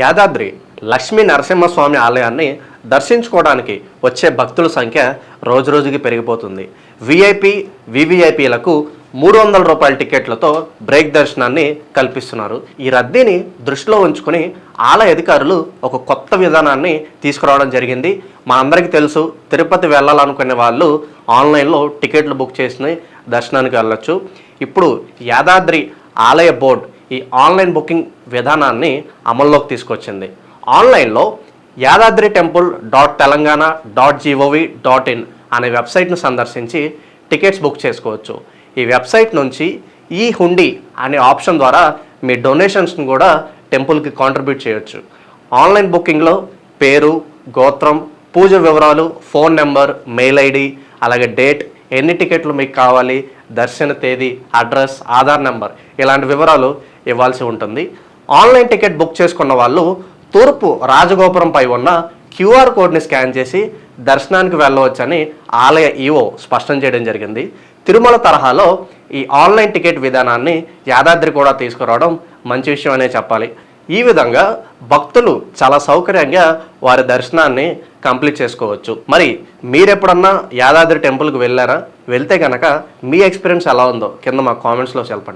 యాదాద్రి లక్ష్మీ నరసింహస్వామి ఆలయాన్ని దర్శించుకోవడానికి వచ్చే భక్తుల సంఖ్య రోజురోజుకి పెరిగిపోతుంది. విఐపి వివిఐపీలకు మూడు వందల రూపాయల టికెట్లతో బ్రేక్ దర్శనాన్ని కల్పిస్తున్నారు. ఈ రద్దీని దృష్టిలో ఉంచుకుని ఆలయ అధికారులు ఒక కొత్త విధానాన్ని తీసుకురావడం జరిగింది. మా అందరికీ తెలుసు తిరుపతి వెళ్ళాలనుకునే వాళ్ళు ఆన్లైన్లో టికెట్లు బుక్ చేసి దర్శనానికి వెళ్ళొచ్చు. ఇప్పుడు యాదాద్రి ఆలయ బోర్డు ఈ ఆన్లైన్ బుకింగ్ విధానాన్ని అమల్లోకి తీసుకొచ్చింది. ఆన్లైన్లో Yadadri temple dot Telangana dot GOV dot in అనే వెబ్సైట్ను సందర్శించి టికెట్స్ బుక్ చేసుకోవచ్చు. ఈ వెబ్సైట్ నుంచి ఈ హుండీ అనే ఆప్షన్ ద్వారా మీ డొనేషన్స్ను కూడా టెంపుల్కి కాంట్రిబ్యూట్ చేయొచ్చు. ఆన్లైన్ బుకింగ్లో పేరు గోత్రం పూజ వివరాలు ఫోన్ నెంబర్ మెయిల్ ఐడి అలాగే డేట్ ఎన్ని టికెట్లు మీకు కావాలి దర్శన తేదీ అడ్రస్ ఆధార్ నెంబర్ ఇలాంటి వివరాలు ఇవ్వాల్సి ఉంటుంది. ఆన్లైన్ టికెట్ బుక్ చేసుకున్న వాళ్ళు తూర్పు రాజగోపురంపై ఉన్న క్యూఆర్ కోడ్ని స్కాన్ చేసి దర్శనానికి వెళ్ళవచ్చని ఆలయ ఈఓ స్పష్టం చేయడం జరిగింది. తిరుమల తరహాలో ఈ ఆన్లైన్ టికెట్ విధానాన్ని యాదాద్రి కూడా తీసుకురావడం మంచి విషయం అనే చెప్పాలి. ఈ విధంగా భక్తులు చాలా సౌకర్యంగా వారి దర్శనాన్ని కంప్లీట్ చేసుకోవచ్చు. మరి మీరెప్పుడన్నా యాదాద్రి టెంపుల్కి వెళ్ళారా? వెళ్తే కనుక మీ ఎక్స్పీరియన్స్ ఎలా ఉందో కింద మా కామెంట్స్లో చెప్పండి.